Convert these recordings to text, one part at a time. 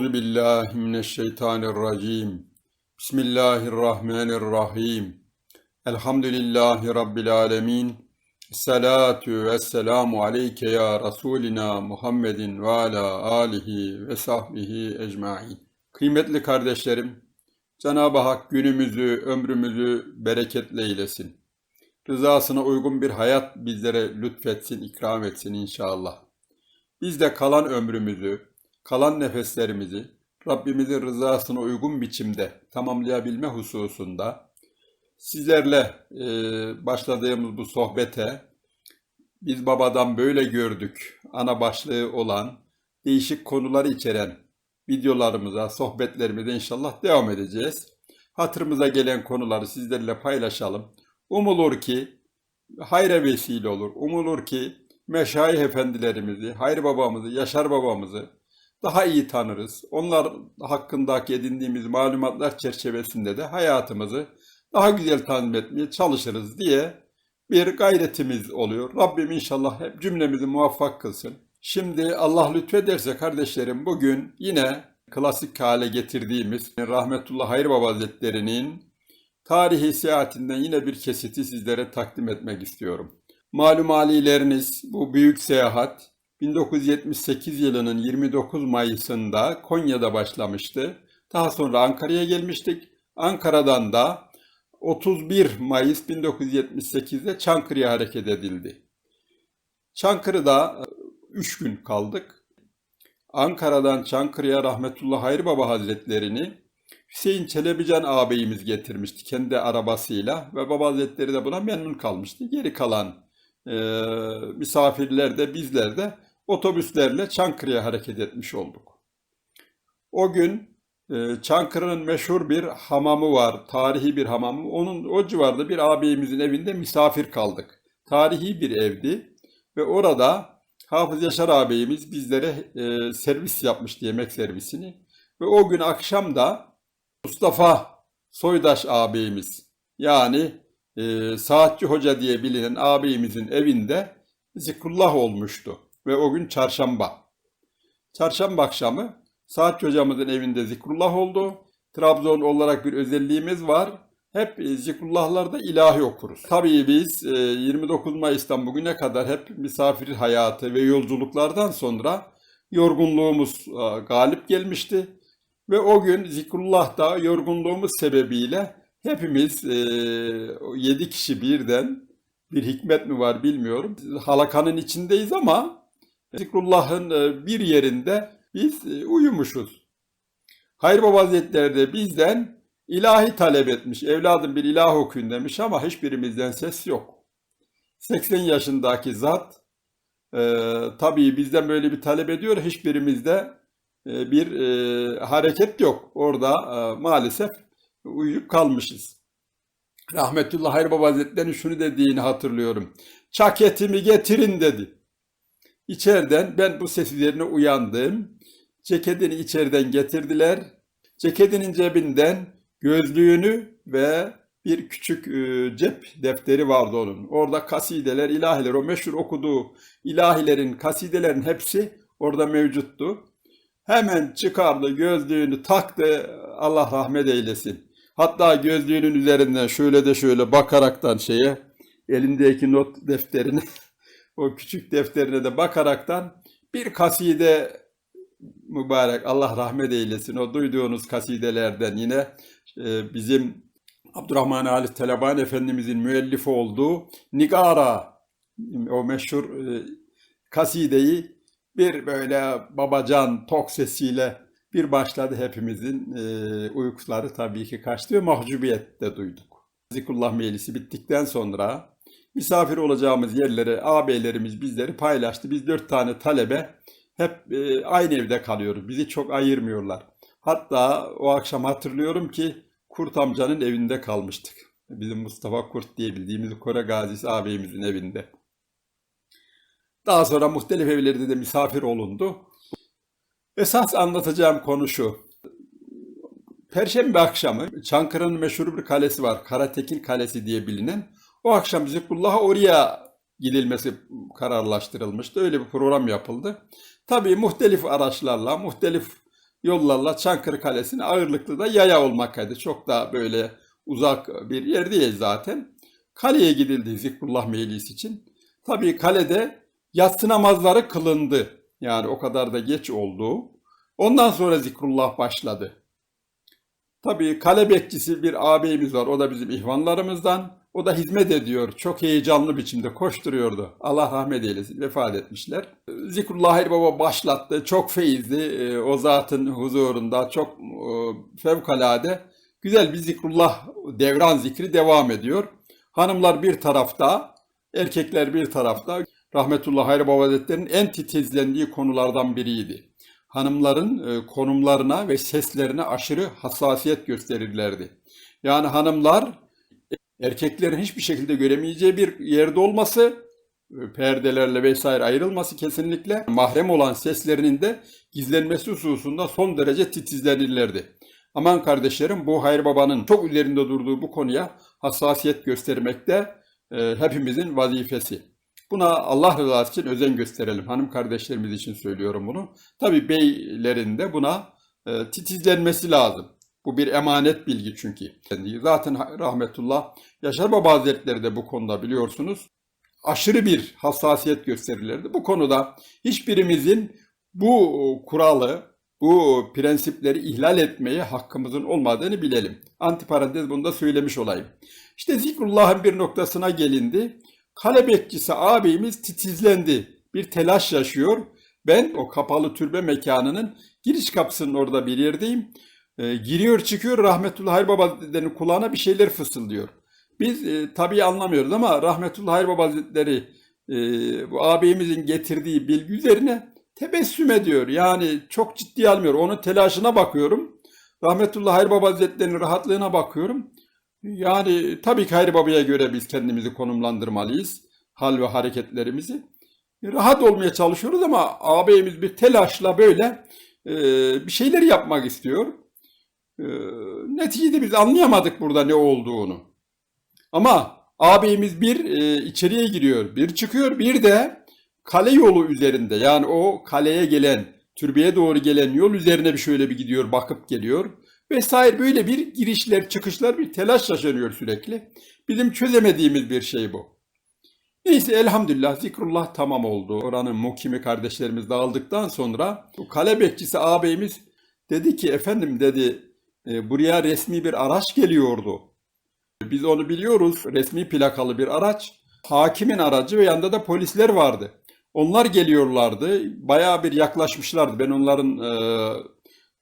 Euzu billahi mineşşeytanirracim. Bismillahirrahmanirrahim. Elhamdülillahi rabbil alamin. Esselatu vesselamu aleyke ya Resulina Muhammedin ve ala alihi ve sahbihi ecmaîn. Kıymetli kardeşlerim, Cenab-ı Hak günümüzü, ömrümüzü bereketli eylesin. Rızasına uygun bir hayat bizlere lütfetsin, ikram etsin inşallah. Biz de kalan ömrümüzü, kalan nefeslerimizi Rabbimizin rızasına uygun biçimde tamamlayabilme hususunda sizlerle e, başladığımız bu sohbete biz babadan böyle gördük ana başlığı olan değişik konuları içeren videolarımıza, sohbetlerimize inşallah devam edeceğiz. Hatırımıza gelen konuları sizlerle paylaşalım. Umulur ki hayra vesile olur. Umulur ki meşayih efendilerimizi, Hayri babamızı, Yaşar babamızı daha iyi tanırız. Onlar hakkındaki edindiğimiz malumatlar çerçevesinde de hayatımızı daha güzel tanzim etmeye çalışırız diye bir gayretimiz oluyor. Rabbim inşallah hep cümlemizi muvaffak kılsın. Şimdi Allah lütfederse kardeşlerim bugün yine klasik hale getirdiğimiz Rahmetullah Hayri Baba Hazretleri'nin tarihi seyahatinden yine bir kesiti sizlere takdim etmek istiyorum. Malum alileriniz bu büyük seyahat 1978 yılının 29 Mayıs'ında Konya'da başlamıştı. Daha sonra Ankara'ya gelmiştik. Ankara'dan da 31 Mayıs 1978'de Çankırı'ya hareket edildi. Çankırı'da 3 gün kaldık. Ankara'dan Çankırı'ya Rahmetullah Hayri Baba Hazretlerini Hüseyin Çelebican ağabeyimiz getirmişti kendi arabasıyla ve Baba Hazretleri de buna memnun kalmıştı. Geri kalan e, misafirler de bizler de otobüslerle Çankırı'ya hareket etmiş olduk. O gün e, Çankırı'nın meşhur bir hamamı var, tarihi bir hamamı. Onun o civarda bir ağabeyimizin evinde misafir kaldık. Tarihi bir evdi ve orada Hafız Yaşar ağabeyimiz bizlere e, servis yapmıştı, yemek servisini. Ve o gün akşam da Mustafa Soydaş ağabeyimiz yani e, Saatçi Hoca diye bilinen ağabeyimizin evinde zikrullah olmuştu. Ve o gün çarşamba. Çarşamba akşamı Saatçi hocamızın evinde zikrullah oldu. Trabzon olarak bir özelliğimiz var. Hep zikrullahlarda ilahi okuruz. Tabii biz 29 Mayıs'tan bugüne kadar hep misafir hayatı ve yolculuklardan sonra yorgunluğumuz galip gelmişti. Ve o gün zikrullah'ta yorgunluğumuz sebebiyle hepimiz yedi kişi birden bir hikmet mi var bilmiyorum. Halakanın içindeyiz ama zikrullah'ın bir yerinde biz uyumuşuz. Hayır Baba Hazretleri de bizden ilahi talep etmiş. Evladım bir ilah okuyun demiş ama hiçbirimizden ses yok. 80 yaşındaki zat e, tabii bizden böyle bir talep ediyor. Hiçbirimizde e, bir e, hareket yok. Orada e, maalesef uyuyup kalmışız. Rahmetullah Hayır Baba Hazretleri'nin şunu dediğini hatırlıyorum. Çaketimi getirin dedi. İçeriden ben bu ses üzerine uyandım. Ceketini içeriden getirdiler. Ceketinin cebinden gözlüğünü ve bir küçük e, cep defteri vardı onun. Orada kasideler, ilahiler, o meşhur okuduğu ilahilerin, kasidelerin hepsi orada mevcuttu. Hemen çıkardı gözlüğünü taktı Allah rahmet eylesin. Hatta gözlüğünün üzerinden şöyle de şöyle bakaraktan şeye elindeki not defterine o küçük defterine de bakaraktan bir kaside mübarek Allah rahmet eylesin o duyduğunuz kasidelerden yine e, bizim Abdurrahman Ali Teleban Efendimizin müellifi olduğu Nigara o meşhur e, kasideyi bir böyle babacan tok sesiyle bir başladı hepimizin e, uykuları tabii ki kaçtı ve mahcubiyet de duyduk. Zikrullah meclisi bittikten sonra misafir olacağımız yerlere ağabeylerimiz bizleri paylaştı. Biz dört tane talebe hep e, aynı evde kalıyoruz. Bizi çok ayırmıyorlar. Hatta o akşam hatırlıyorum ki Kurt amcanın evinde kalmıştık. Bizim Mustafa Kurt diye bildiğimiz Kore Gazisi ağabeyimizin evinde. Daha sonra muhtelif evlerde de misafir olundu. Esas anlatacağım konu şu. Perşembe akşamı Çankırı'nın meşhur bir kalesi var. Karatekil Kalesi diye bilinen. O akşam Zikrullah'a oraya gidilmesi kararlaştırılmıştı. Öyle bir program yapıldı. Tabii muhtelif araçlarla, muhtelif yollarla Çankırı Kalesi'ne ağırlıklı da yaya olmaktaydı. Çok da böyle uzak bir yer değil zaten. Kaleye gidildi Zikrullah Meclisi için. Tabii kalede yatsı namazları kılındı. Yani o kadar da geç oldu. Ondan sonra zikrullah başladı. Tabii kale bekçisi bir ağabeyimiz var. O da bizim ihvanlarımızdan. O da hizmet ediyor. Çok heyecanlı biçimde koşturuyordu. Allah rahmet eylesin. Vefat etmişler. Zikrullah Baba başlattı. Çok feyizli. e, O zatın huzurunda çok e, fevkalade güzel bir zikrullah devran zikri devam ediyor. Hanımlar bir tarafta, erkekler bir tarafta. Rahmetullah Hayri Baba Hazretleri'nin en titizlendiği konulardan biriydi. Hanımların e, konumlarına ve seslerine aşırı hassasiyet gösterirlerdi. Yani hanımlar erkeklerin hiçbir şekilde göremeyeceği bir yerde olması, e, perdelerle vesaire ayrılması kesinlikle mahrem olan seslerinin de gizlenmesi hususunda son derece titizlenirlerdi. Aman kardeşlerim bu Hayır Baba'nın çok üzerinde durduğu bu konuya hassasiyet göstermekte e, hepimizin vazifesi. Buna Allah rızası için özen gösterelim. Hanım kardeşlerimiz için söylüyorum bunu. Tabii beylerin de buna e, titizlenmesi lazım. Bu bir emanet bilgi çünkü. Zaten rahmetullah Yaşar Baba Hazretleri de bu konuda biliyorsunuz aşırı bir hassasiyet gösterirlerdi. Bu konuda hiçbirimizin bu kuralı, bu prensipleri ihlal etmeye hakkımızın olmadığını bilelim. Antiparantez bunu da söylemiş olayım. İşte zikrullahın bir noktasına gelindi. Kale bekçisi ağabeyimiz titizlendi. Bir telaş yaşıyor. Ben o kapalı türbe mekanının giriş kapısının orada bir yerdeyim. E, giriyor çıkıyor Rahmetullah Hayır Baba Hazretleri'nin kulağına bir şeyler fısıldıyor. Biz e, tabii anlamıyoruz ama Rahmetullah Hayır Baba Hazretleri e, bu ağabeyimizin getirdiği bilgi üzerine tebessüm ediyor. Yani çok ciddi almıyor. Onun telaşına bakıyorum. Rahmetullah Hayır Baba Hazretleri'nin rahatlığına bakıyorum. Yani tabii ki Hayri Baba'ya göre biz kendimizi konumlandırmalıyız. Hal ve hareketlerimizi. Rahat olmaya çalışıyoruz ama ağabeyimiz bir telaşla böyle e, bir şeyler yapmak istiyor. E, neticede biz anlayamadık burada ne olduğunu. Ama ağabeyimiz bir e, içeriye giriyor, bir çıkıyor, bir de kale yolu üzerinde yani o kaleye gelen, türbeye doğru gelen yol üzerine bir şöyle bir gidiyor, bakıp geliyor vesaire böyle bir girişler çıkışlar bir telaş yaşanıyor sürekli. Bizim çözemediğimiz bir şey bu. Neyse elhamdülillah zikrullah tamam oldu. Oranın mukimi kardeşlerimiz dağıldıktan sonra bu kale bekçisi ağabeyimiz dedi ki efendim dedi e, buraya resmi bir araç geliyordu. Biz onu biliyoruz resmi plakalı bir araç. Hakimin aracı ve yanında da polisler vardı. Onlar geliyorlardı. Bayağı bir yaklaşmışlardı. Ben onların e,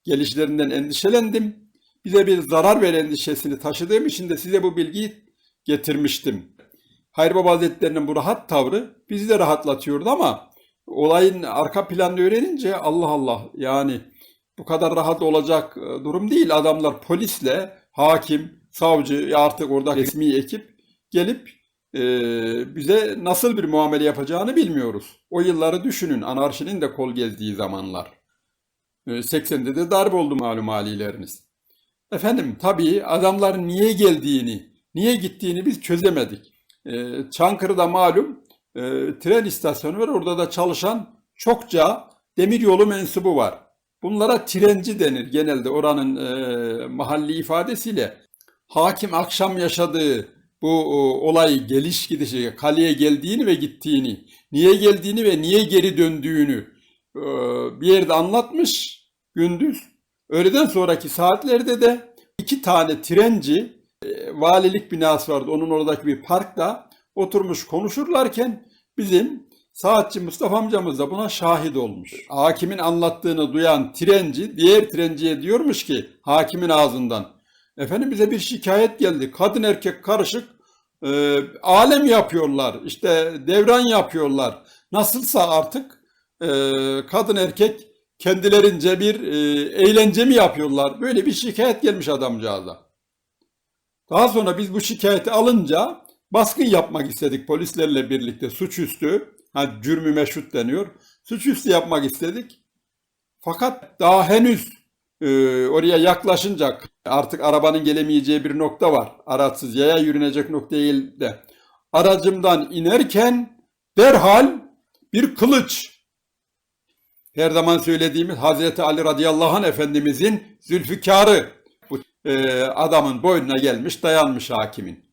gelişlerinden endişelendim. Bize bir zarar ver endişesini taşıdığım için de size bu bilgiyi getirmiştim. Hayır Baba Hazretleri'nin bu rahat tavrı bizi de rahatlatıyordu ama olayın arka planını öğrenince Allah Allah yani bu kadar rahat olacak e, durum değil. Adamlar polisle, hakim, savcı artık orada resmi ekip gelip e, bize nasıl bir muamele yapacağını bilmiyoruz. O yılları düşünün anarşinin de kol gezdiği zamanlar. 80'de de darbe oldu malum halileriniz. Efendim tabii adamların niye geldiğini, niye gittiğini biz çözemedik. Çankırı'da malum tren istasyonu var. Orada da çalışan çokça demiryolu mensubu var. Bunlara trenci denir genelde oranın e, mahalli ifadesiyle. Hakim akşam yaşadığı bu o, olay geliş gidişi, kaleye geldiğini ve gittiğini, niye geldiğini ve niye geri döndüğünü e, bir yerde anlatmış gündüz. Öğleden sonraki saatlerde de iki tane trenci, e, valilik binası vardı onun oradaki bir parkta oturmuş konuşurlarken bizim saatçi Mustafa amcamız da buna şahit olmuş. Hakimin anlattığını duyan trenci diğer trenciye diyormuş ki hakimin ağzından efendim bize bir şikayet geldi. Kadın erkek karışık e, alem yapıyorlar işte devran yapıyorlar. Nasılsa artık e, kadın erkek kendilerince bir e, eğlence mi yapıyorlar? Böyle bir şikayet gelmiş adamcağıza. Daha sonra biz bu şikayeti alınca baskın yapmak istedik polislerle birlikte suçüstü. Ha, cürmü meşrut deniyor. Suçüstü yapmak istedik. Fakat daha henüz e, oraya yaklaşınca artık arabanın gelemeyeceği bir nokta var. Araçsız yaya yürünecek nokta değil de. Aracımdan inerken derhal bir kılıç Her zaman söylediğimiz Hazreti Ali radıyallahu anh efendimizin zülfükarı. Bu e, adamın boynuna gelmiş dayanmış hakimin.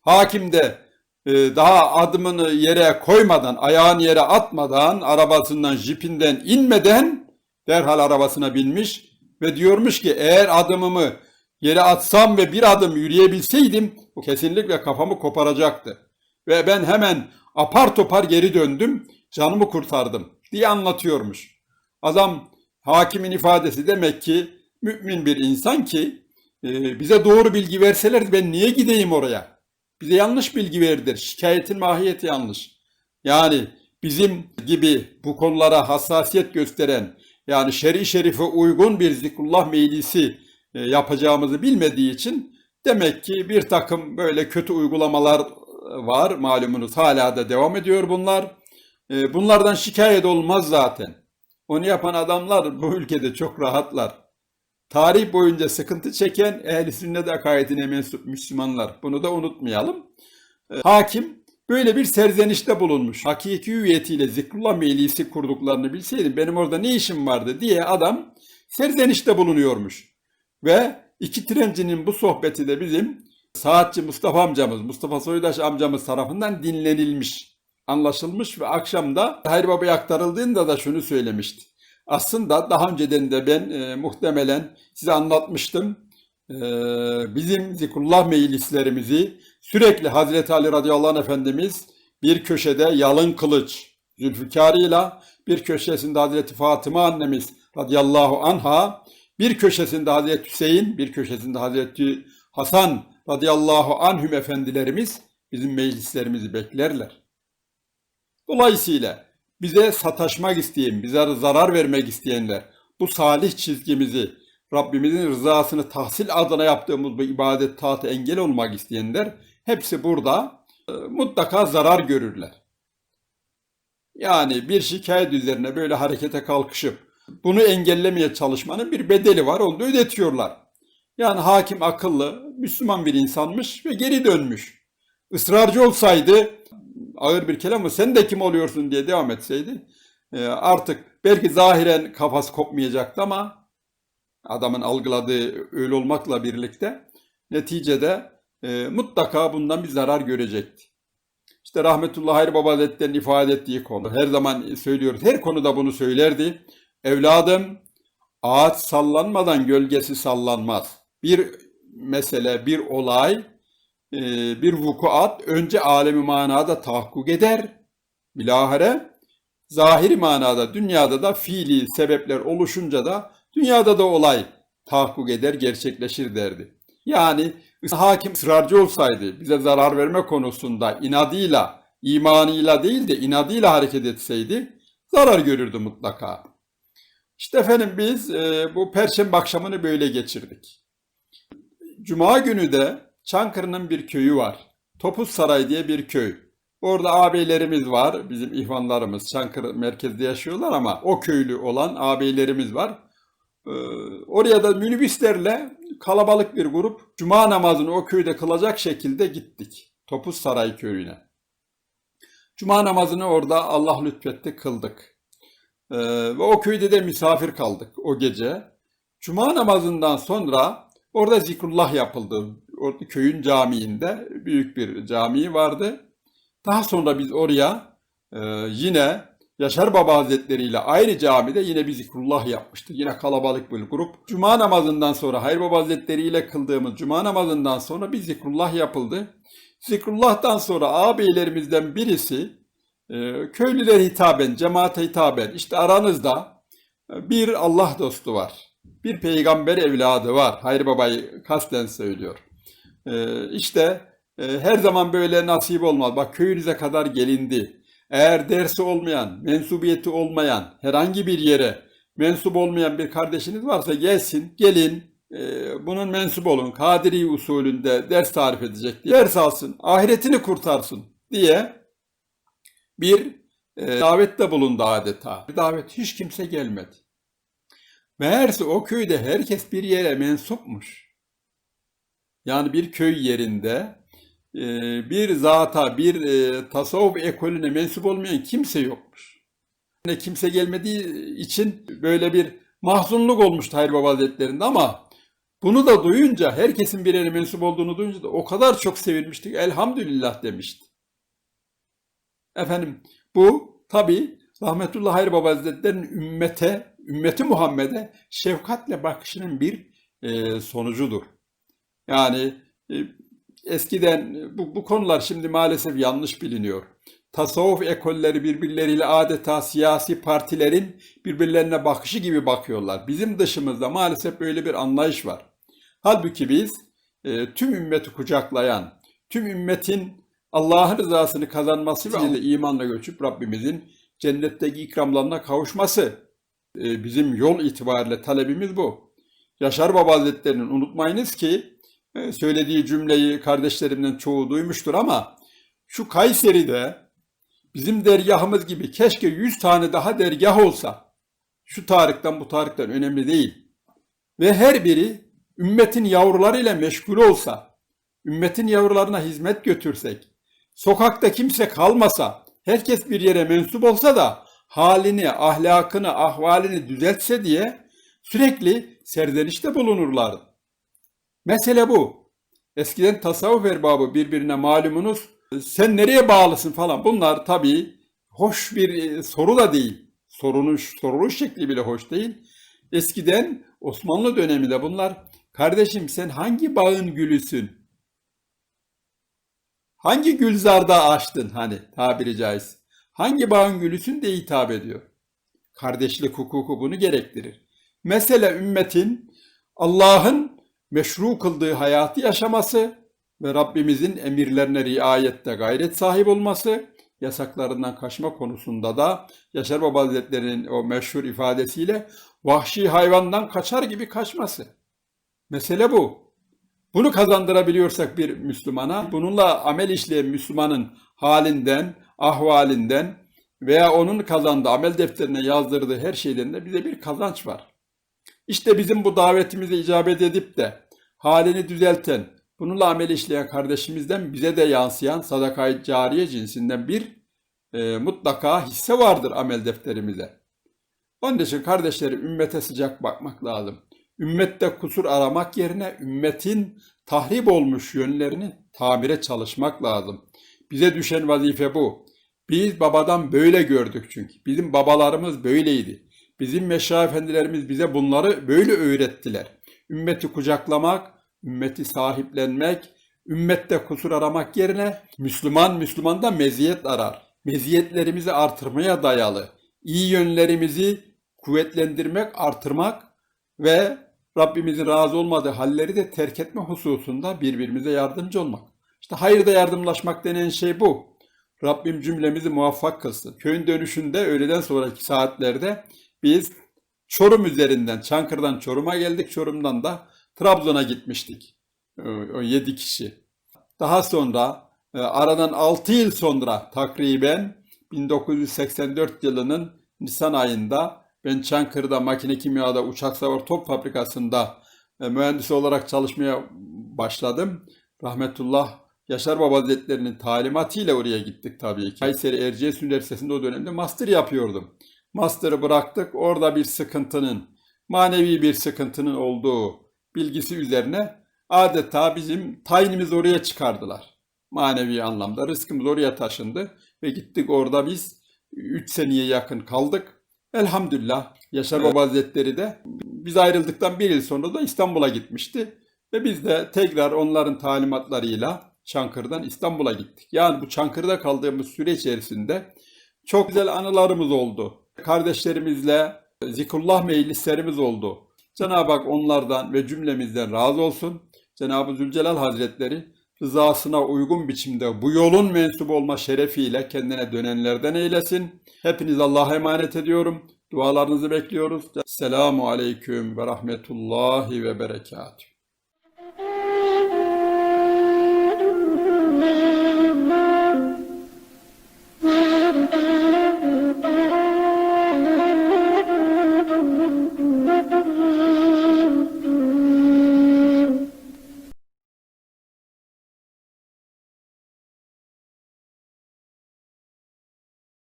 Hakim de e, daha adımını yere koymadan, ayağını yere atmadan, arabasından, jipinden inmeden derhal arabasına binmiş ve diyormuş ki eğer adımımı yere atsam ve bir adım yürüyebilseydim bu kesinlikle kafamı koparacaktı. Ve ben hemen apar topar geri döndüm, canımı kurtardım diye anlatıyormuş. Adam hakimin ifadesi demek ki mümin bir insan ki e, bize doğru bilgi verseler ben niye gideyim oraya? Bize yanlış bilgi verdiler. Şikayetin mahiyeti yanlış. Yani bizim gibi bu konulara hassasiyet gösteren yani şer'i şerife uygun bir zikrullah meclisi e, yapacağımızı bilmediği için demek ki bir takım böyle kötü uygulamalar e, var malumunuz hala da devam ediyor bunlar. E, Bunlardan şikayet olmaz zaten. Onu yapan adamlar bu ülkede çok rahatlar. Tarih boyunca sıkıntı çeken ehl-i sünnet akayetine mensup Müslümanlar. Bunu da unutmayalım. E, Hakim böyle bir serzenişte bulunmuş. Hakiki hüviyetiyle zikrullah meclisi kurduklarını bilseydim benim orada ne işim vardı diye adam serzenişte bulunuyormuş. Ve iki trencinin bu sohbeti de bizim saatçi Mustafa amcamız, Mustafa Soydaş amcamız tarafından dinlenilmiş, anlaşılmış ve akşamda Hayri Baba'ya aktarıldığında da şunu söylemişti. Aslında daha önceden de ben e, muhtemelen size anlatmıştım. E, bizim zikrullah meclislerimizi sürekli Hazreti Ali radıyallahu anh Efendimiz bir köşede yalın kılıç zülfikarıyla bir köşesinde Hazreti Fatıma annemiz radıyallahu anha bir köşesinde Hazreti Hüseyin bir köşesinde Hazreti Hasan radıyallahu anhüm efendilerimiz bizim meclislerimizi beklerler. Dolayısıyla bize sataşmak isteyen, bize zarar vermek isteyenler, bu salih çizgimizi, Rabbimizin rızasını tahsil adına yaptığımız bu ibadet taatı engel olmak isteyenler, hepsi burada e, mutlaka zarar görürler. Yani bir şikayet üzerine böyle harekete kalkışıp bunu engellemeye çalışmanın bir bedeli var, onu ödetiyorlar. Yani hakim akıllı, Müslüman bir insanmış ve geri dönmüş. Israrcı olsaydı ağır bir kelam mı sen de kim oluyorsun diye devam etseydi e, artık belki zahiren kafası kopmayacaktı ama adamın algıladığı öyle olmakla birlikte neticede e, mutlaka bundan bir zarar görecekti. İşte Rahmetullah Hayri Baba Hazretleri'nin ifade ettiği konu. Her zaman söylüyoruz. Her konuda bunu söylerdi. Evladım ağaç sallanmadan gölgesi sallanmaz. Bir mesele, bir olay bir vukuat önce alemi manada tahakkuk eder. Bilahare zahiri manada dünyada da fiili sebepler oluşunca da dünyada da olay tahakkuk eder, gerçekleşir derdi. Yani hakim ısrarcı olsaydı bize zarar verme konusunda inadıyla, imanıyla değil de inadıyla hareket etseydi zarar görürdü mutlaka. İşte efendim biz e, bu perşembe akşamını böyle geçirdik. Cuma günü de Çankırı'nın bir köyü var. Topuz Saray diye bir köy. Orada ağabeylerimiz var, bizim ihvanlarımız. Çankırı merkezde yaşıyorlar ama o köylü olan ağabeylerimiz var. Ee, oraya da minibüslerle kalabalık bir grup cuma namazını o köyde kılacak şekilde gittik. Topuz Saray köyüne. Cuma namazını orada Allah lütfetti kıldık. Ee, ve o köyde de misafir kaldık o gece. Cuma namazından sonra orada zikrullah yapıldı orada köyün camiinde büyük bir cami vardı. Daha sonra biz oraya e, yine Yaşar Baba Hazretleri ile aynı camide yine bir zikrullah yapmıştık. Yine kalabalık bir grup. Cuma namazından sonra Hayır Baba Hazretleri ile kıldığımız cuma namazından sonra bir zikrullah yapıldı. Zikrullah'tan sonra ağabeylerimizden birisi e, köylüler hitaben, cemaate hitaben işte aranızda bir Allah dostu var. Bir peygamber evladı var. Hayır Baba'yı kasten söylüyor. Ee, işte e, her zaman böyle nasip olmaz. Bak köyünüze kadar gelindi. Eğer dersi olmayan, mensubiyeti olmayan, herhangi bir yere mensup olmayan bir kardeşiniz varsa gelsin, gelin, e, bunun mensup olun. Kadiri usulünde ders tarif edecek. Ders alsın, ahiretini kurtarsın diye bir e, davette bulundu adeta. Bir davet hiç kimse gelmedi. Meğerse o köyde herkes bir yere mensupmuş. Yani bir köy yerinde e, bir zata, bir e, tasavvuf ekolüne mensup olmayan kimse yokmuş. Ne kimse gelmediği için böyle bir mahzunluk olmuştu Hayır Baba Hazretleri'nde ama bunu da duyunca, herkesin bir mensup olduğunu duyunca da o kadar çok sevinmiştik. Elhamdülillah demişti. Efendim bu tabi Rahmetullah Hayır Baba Hazretleri'nin ümmete, ümmeti Muhammed'e şefkatle bakışının bir e, sonucudur. Yani e, eskiden bu, bu konular şimdi maalesef yanlış biliniyor. Tasavvuf ekolleri birbirleriyle adeta siyasi partilerin birbirlerine bakışı gibi bakıyorlar. Bizim dışımızda maalesef böyle bir anlayış var. Halbuki biz e, tüm ümmeti kucaklayan, tüm ümmetin Allah'ın rızasını kazanması ve imanla göçüp Rabbimizin cennetteki ikramlarına kavuşması e, bizim yol itibariyle talebimiz bu. Yaşar Baba Hazretleri'nin unutmayınız ki söylediği cümleyi kardeşlerimden çoğu duymuştur ama şu Kayseri'de bizim dergahımız gibi keşke 100 tane daha dergah olsa. Şu tarihten bu tarihten önemli değil. Ve her biri ümmetin yavrularıyla meşgul olsa, ümmetin yavrularına hizmet götürsek, sokakta kimse kalmasa, herkes bir yere mensup olsa da halini, ahlakını, ahvalini düzeltse diye sürekli serzenişte bulunurlardı. Mesele bu. Eskiden tasavvuf erbabı birbirine malumunuz sen nereye bağlısın falan bunlar tabii hoş bir soru da değil. Sorunun soruluş şekli bile hoş değil. Eskiden Osmanlı döneminde bunlar kardeşim sen hangi bağın gülüsün? Hangi gülzarda açtın hani tabiri caiz? Hangi bağın gülüsün de hitap ediyor. Kardeşlik hukuku bunu gerektirir. Mesele ümmetin Allah'ın meşru kıldığı hayatı yaşaması ve Rabbimizin emirlerine riayette gayret sahip olması, yasaklarından kaçma konusunda da Yaşar Baba Hazretleri'nin o meşhur ifadesiyle vahşi hayvandan kaçar gibi kaçması. Mesele bu. Bunu kazandırabiliyorsak bir Müslümana, bununla amel işleyen Müslümanın halinden, ahvalinden veya onun kazandığı amel defterine yazdırdığı her şeyden de bize bir kazanç var. İşte bizim bu davetimize icabet edip de halini düzelten, bununla amel işleyen kardeşimizden bize de yansıyan sadakayı cariye cinsinden bir e, mutlaka hisse vardır amel defterimize. Onun için kardeşleri ümmete sıcak bakmak lazım. Ümmette kusur aramak yerine ümmetin tahrip olmuş yönlerini tamire çalışmak lazım. Bize düşen vazife bu. Biz babadan böyle gördük çünkü. Bizim babalarımız böyleydi. Bizim meşra efendilerimiz bize bunları böyle öğrettiler. Ümmeti kucaklamak, ümmeti sahiplenmek, ümmette kusur aramak yerine Müslüman Müslümanda meziyet arar. Meziyetlerimizi artırmaya dayalı. iyi yönlerimizi kuvvetlendirmek, artırmak ve Rabbimizin razı olmadığı halleri de terk etme hususunda birbirimize yardımcı olmak. İşte hayırda yardımlaşmak denen şey bu. Rabbim cümlemizi muvaffak kılsın. Köyün dönüşünde öğleden sonraki saatlerde biz Çorum üzerinden, Çankırı'dan Çorum'a geldik. Çorum'dan da Trabzon'a gitmiştik. O 7 kişi. Daha sonra e, aradan 6 yıl sonra takriben 1984 yılının Nisan ayında ben Çankırı'da makine kimyada uçak savar top fabrikasında e, mühendis olarak çalışmaya başladım. Rahmetullah Yaşar Baba Hazretleri'nin talimatıyla oraya gittik tabii ki. Kayseri Erciyes Üniversitesi'nde o dönemde master yapıyordum. Master'ı bıraktık. Orada bir sıkıntının, manevi bir sıkıntının olduğu bilgisi üzerine adeta bizim tayinimizi oraya çıkardılar. Manevi anlamda rızkımız oraya taşındı ve gittik orada biz 3 seneye yakın kaldık. Elhamdülillah Yaşar Baba Hazretleri de biz ayrıldıktan bir yıl sonra da İstanbul'a gitmişti. Ve biz de tekrar onların talimatlarıyla Çankırı'dan İstanbul'a gittik. Yani bu Çankırı'da kaldığımız süre içerisinde çok güzel anılarımız oldu. Kardeşlerimizle zikrullah meclislerimiz oldu. Cenab-ı Hak onlardan ve cümlemizden razı olsun. Cenab-ı Zülcelal Hazretleri rızasına uygun biçimde bu yolun mensubu olma şerefiyle kendine dönenlerden eylesin. Hepiniz Allah'a emanet ediyorum. Dualarınızı bekliyoruz. Selamu Aleyküm ve Rahmetullahi ve Berekatuhu.